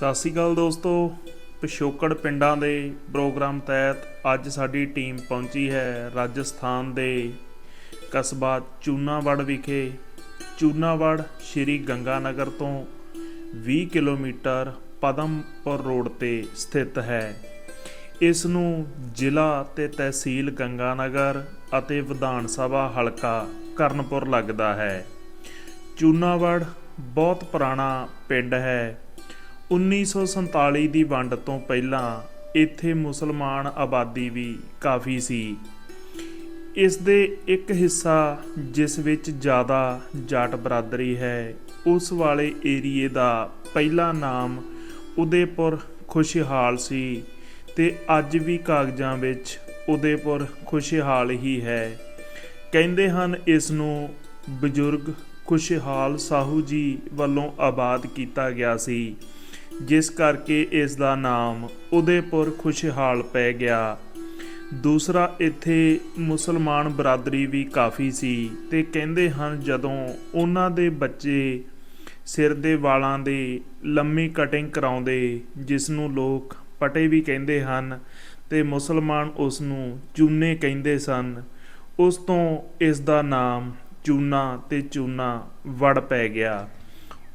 ਸਤਿ ਸ਼੍ਰੀ ਅਕਾਲ ਦੋਸਤੋ। ਪਿਛੋਕੜ ਪਿੰਡਾਂ ਦੇ ਪ੍ਰੋਗਰਾਮ ਤਹਿਤ ਅੱਜ ਸਾਡੀ ਟੀਮ ਪਹੁੰਚੀ ਹੈ ਰਾਜਸਥਾਨ ਦੇ ਕਸਬਾ ਚੂਨਾਵੜ ਵਿਖੇ। ਚੂਨਾਵੜ ਸ਼੍ਰੀ ਗੰਗਾਨਗਰ ਤੋਂ 20 ਕਿਲੋਮੀਟਰ ਪਦਮਪੁਰ ਰੋਡ ਤੇ ਸਥਿਤ ਹੈ। ਇਸ ਨੂੰ ਜ਼ਿਲ੍ਹਾ ਤੇ ਤਹਿਸੀਲ ਗੰਗਾਨਗਰ ਅਤੇ ਵਿਧਾਨ ਸਭਾ ਹਲਕਾ ਕਰਨਪੁਰ ਲੱਗਦਾ ਹੈ। ਚੂਨਾਵੜ ਬਹੁਤ ਪੁਰਾਣਾ ਪਿੰਡ ਹੈ। 1947 ਦੀ ਵੰਡ ਤੋਂ ਪਹਿਲਾਂ ਇੱਥੇ ਮੁਸਲਮਾਨ ਆਬਾਦੀ ਵੀ ਕਾਫੀ ਸੀ। ਇਸ ਦੇ ਇੱਕ ਹਿੱਸਾ ਜਿਸ ਵਿੱਚ ਜ਼ਿਆਦਾ ਜਾਟ ਬਰਾਦਰੀ ਹੈ, ਉਸ ਵਾਲੇ ਏਰੀਏ ਦਾ ਪਹਿਲਾ ਨਾਮ ਉਦੇਪੁਰ ਖੁਸ਼ਹਾਲ ਸੀ ਤੇ ਅੱਜ ਵੀ ਕਾਗਜ਼ਾਂ ਵਿੱਚ ਉਦੇਪੁਰ ਖੁਸ਼ਹਾਲ ਹੀ ਹੈ। ਕਹਿੰਦੇ ਹਨ ਇਸ ਨੂੰ ਬਜ਼ੁਰਗ ਖੁਸ਼ਹਾਲ ਸਾਹੂ ਜੀ ਵੱਲੋਂ ਆਬਾਦ ਕੀਤਾ ਗਿਆ ਸੀ। ਜਿਸ ਕਰਕੇ ਇਸ ਦਾ ਨਾਮ ਉਦੇਪੁਰ ਖੁਸ਼ਹਾਲ ਪੈ ਗਿਆ। ਦੂਸਰਾ, ਇੱਥੇ ਮੁਸਲਮਾਨ ਬਰਾਦਰੀ ਵੀ ਕਾਫੀ ਸੀ ਤੇ ਕਹਿੰਦੇ ਹਨ ਜਦੋਂ ਉਹਨਾਂ ਦੇ ਬੱਚੇ ਸਿਰ ਦੇ ਵਾਲਾਂ ਦੇ ਲੰਮੀ ਕਟਿੰਗ ਕਰਾਉਂਦੇ, ਜਿਸ ਨੂੰ ਲੋਕ ਪਟੇ ਵੀ ਕਹਿੰਦੇ ਹਨ ਤੇ ਮੁਸਲਮਾਨ ਉਸ ਨੂੰ ਚੂਨੇ ਕਹਿੰਦੇ ਸਨ, ਉਸ ਤੋਂ ਇਸ ਦਾ ਨਾਮ ਚੂਨਾ ਤੇ ਚੂਨਾ ਵੜ ਪੈ ਗਿਆ।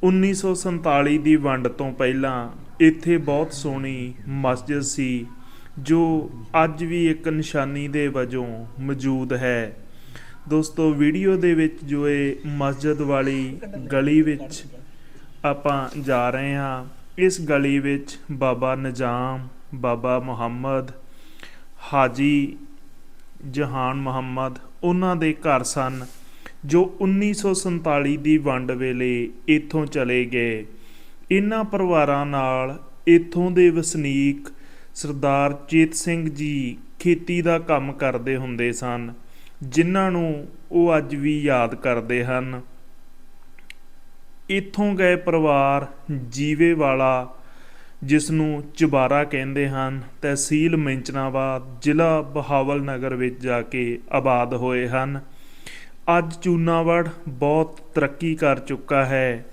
1947 ਦੀ ਵੰਡ ਤੋਂ ਪਹਿਲਾਂ ਇੱਥੇ ਬਹੁਤ ਸੋਹਣੀ ਮਸਜਿਦ ਸੀ, ਜੋ ਅੱਜ ਵੀ ਇੱਕ ਨਿਸ਼ਾਨੀ ਦੇ ਵਜੋਂ ਮੌਜੂਦ ਹੈ। ਦੋਸਤੋ, ਵੀਡੀਓ ਦੇ ਵਿੱਚ ਜੋ ਇਹ ਮਸਜਿਦ ਵਾਲੀ ਗਲੀ ਵਿੱਚ ਆਪਾਂ ਜਾ ਰਹੇ ਹਾਂ, ਇਸ ਗਲੀ ਵਿੱਚ ਬਾਬਾ ਨਿਜ਼ਾਮ, ਬਾਬਾ ਮੁਹੰਮਦ, ਹਾਜੀ ਜਹਾਨ ਮੁਹੰਮਦ, ਉਹਨਾਂ ਦੇ ਘਰ ਸਨ। ਜੋ 1947 ਦੀ ਵੰਡ ਵੇਲੇ ਇੱਥੋਂ ਚਲੇ ਗਏ। ਇਹਨਾਂ ਪਰਿਵਾਰਾਂ ਨਾਲ ਇੱਥੋਂ ਦੇ ਵਸਨੀਕ ਸਰਦਾਰ ਚੇਤ ਸਿੰਘ ਜੀ ਖੇਤੀ ਦਾ ਕੰਮ ਕਰਦੇ ਹੁੰਦੇ ਸਨ, ਜਿਨ੍ਹਾਂ ਨੂੰ ਉਹ ਅੱਜ ਵੀ ਯਾਦ ਕਰਦੇ ਹਨ। ਇੱਥੋਂ ਗਏ ਪਰਿਵਾਰ ਜੀਵੇ ਵਾਲਾ ਜਿਸ ਨੂੰ ਚਬਾਰਾ ਕਹਿੰਦੇ ਹਨ, ਤਹਿਸੀਲ ਮਿੰਚਨਾਬਾਦ ਜ਼ਿਲ੍ਹਾ ਬਹਾਵਲ ਨਗਰ ਵਿੱਚ ਜਾ ਕੇ ਆਬਾਦ ਹੋਏ ਹਨ। ਅੱਜ ਚੂਨਾਵੜ ਬਹੁਤ ਤਰੱਕੀ ਕਰ ਚੁੱਕਾ ਹੈ।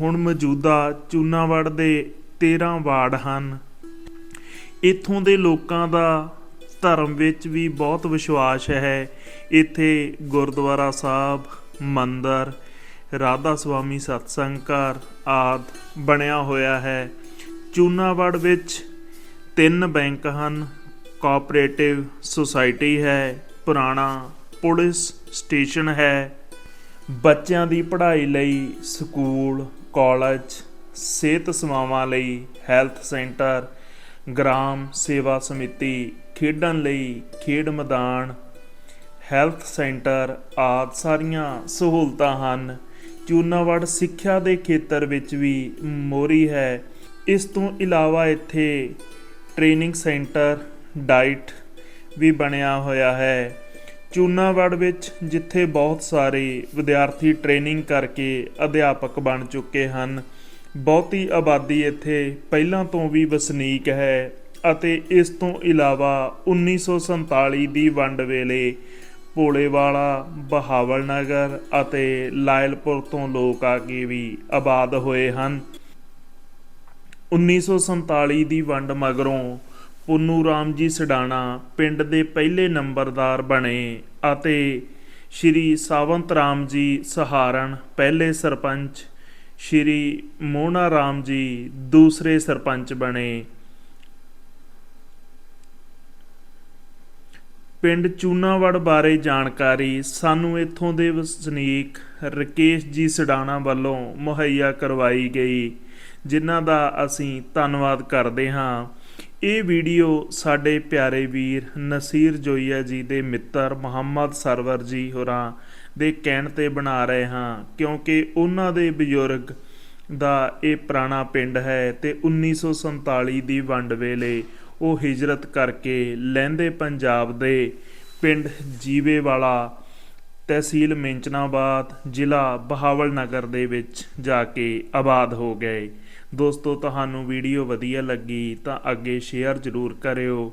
ਹੁਣ ਮੌਜੂਦਾ ਚੂਨਾਵੜ ਦੇ 13 ਵਾਰਡ ਹਨ। ਇੱਥੋਂ ਦੇ ਲੋਕਾਂ ਦਾ ਧਰਮ ਵਿੱਚ ਵੀ ਬਹੁਤ ਵਿਸ਼ਵਾਸ ਹੈ। ਇੱਥੇ ਗੁਰਦੁਆਰਾ ਸਾਹਿਬ, ਮੰਦਰ, ਰਾਧਾ ਸੁਆਮੀ ਸਤਸੰਗ ਘਰ ਆਦ ਬਣਿਆ ਹੋਇਆ ਹੈ। ਚੂਨਾਵੜ ਵਿੱਚ ਤਿੰਨ ਬੈਂਕ ਹਨ, ਕੋਆਪਰੇਟਿਵ ਸੁਸਾਇਟੀ ਹੈ, ਪੁਰਾਣਾ ਪੁਲਿਸ ਸਟੇਸ਼ਨ ਹੈ। ਬੱਚਿਆਂ ਦੀ ਪੜ੍ਹਾਈ ਲਈ ਸਕੂਲ, ਕਾਲਜ, ਸਿਹਤ ਸੇਵਾਵਾਂ ਲਈ ਹੈਲਥ ਸੈਂਟਰ, ਗ੍ਰਾਮ ਸੇਵਾ ਸਮਿਤੀ, ਖੇਡਣ ਲਈ ਖੇਡ ਮੈਦਾਨ, ਹੈਲਥ ਸੈਂਟਰ ਆਦਿ ਸਾਰੀਆਂ ਸਹੂਲਤਾਂ ਹਨ। ਚੂਨਾਵੜ ਸਿੱਖਿਆ ਦੇ ਖੇਤਰ ਵਿੱਚ ਵੀ ਮੋਰੀ ਹੈ। ਇਸ ਤੋਂ ਇਲਾਵਾ ਇੱਥੇ ਟ੍ਰੇਨਿੰਗ ਸੈਂਟਰ ਡਾਈਟ ਵੀ ਬਣਿਆ ਹੋਇਆ ਹੈ। ਚੂਨਾਵੜ ਵਿੱਚ, ਜਿੱਥੇ ਬਹੁਤ ਸਾਰੇ ਵਿਦਿਆਰਥੀ ਟ੍ਰੇਨਿੰਗ ਕਰਕੇ ਅਧਿਆਪਕ ਬਣ ਚੁੱਕੇ ਹਨ, ਬਹੁਤੀ ਆਬਾਦੀ ਇੱਥੇ ਪਹਿਲਾਂ ਤੋਂ ਵੀ ਵਸਨੀਕ ਹੈ ਅਤੇ ਇਸ ਤੋਂ ਇਲਾਵਾ 1947 ਦੀ ਵੰਡ ਵੇਲੇ ਭੋਲੇਵਾਲਾ, ਬਹਾਵਲ ਨਗਰ ਅਤੇ ਲਾਇਲਪੁਰ ਤੋਂ ਲੋਕ ਆ ਕੇ ਵੀ ਆਬਾਦ ਹੋਏ ਹਨ। 1947 ਦੀ ਵੰਡ ਮਗਰੋਂ ਪੁੰਨੂ ਰਾਮ ਜੀ ਸਡਾਣਾ ਪਿੰਡ ਦੇ ਪਹਿਲੇ ਨੰਬਰਦਾਰ ਬਣੇ ਅਤੇ ਸ਼੍ਰੀ ਸਾਵੰਤ ਰਾਮ ਜੀ ਸਹਾਰਨ ਪਹਿਲੇ ਸਰਪੰਚ, ਸ਼੍ਰੀ ਮੋਹਣਾ ਰਾਮ ਜੀ ਦੂਸਰੇ ਸਰਪੰਚ ਬਣੇ। ਪਿੰਡ ਚੂਨਾਵੜ ਬਾਰੇ ਜਾਣਕਾਰੀ, ਸਾਨੂੰ ਇੱਥੋਂ ਦੇ ਵਸਨੀਕ ਰਕੇਸ਼ ਜੀ ਸਡਾਣਾ ਵੱਲੋਂ ਮੁਹੱਈਆ ਕਰਵਾਈ ਗਈ, ਜਿਨ੍ਹਾਂ ਦਾ ਅਸੀਂ ਧੰਨਵਾਦ ਕਰਦੇ ਹਾਂ। ਇਹ ਵੀਡੀਓ ਸਾਡੇ ਪਿਆਰੇ ਵੀਰ ਨਸੀਰ ਜੋਈਆ ਜੀ ਦੇ ਮਿੱਤਰ ਮੁਹੰਮਦ ਸਰਵਰ ਜੀ ਹੋਰਾਂ ਦੇ ਕਹਿਣ ਤੇ ਬਣਾ ਰਹੇ ਹਾਂ, ਕਿਉਂਕਿ ਉਹਨਾਂ ਦੇ ਬਜ਼ੁਰਗ ਦਾ ਇਹ ਪੁਰਾਣਾ ਪਿੰਡ ਹੈ ਤੇ 1947 ਦੀ ਵੰਡ ਵੇਲੇ ਉਹ ਹਿਜਰਤ ਕਰਕੇ ਲਹਿੰਦੇ ਪੰਜਾਬ ਦੇ ਪਿੰਡ ਜੀਵੇ ਵਾਲਾ ਤਹਿਸੀਲ ਮਿੰਚਨਾਬਾਦ ਜ਼ਿਲ੍ਹਾ ਬਹਾਵਲ ਨਗਰ ਦੇ ਵਿੱਚ ਜਾ ਕੇ ਆਬਾਦ ਹੋ ਗਏ। ਦੋਸਤੋ ਤੁਹਾਨੂੰ ਵੀਡੀਓ ਵਧੀਆ ਲੱਗੀ ਤਾਂ ਅੱਗੇ ਸ਼ੇਅਰ ਜ਼ਰੂਰ ਕਰਿਓ।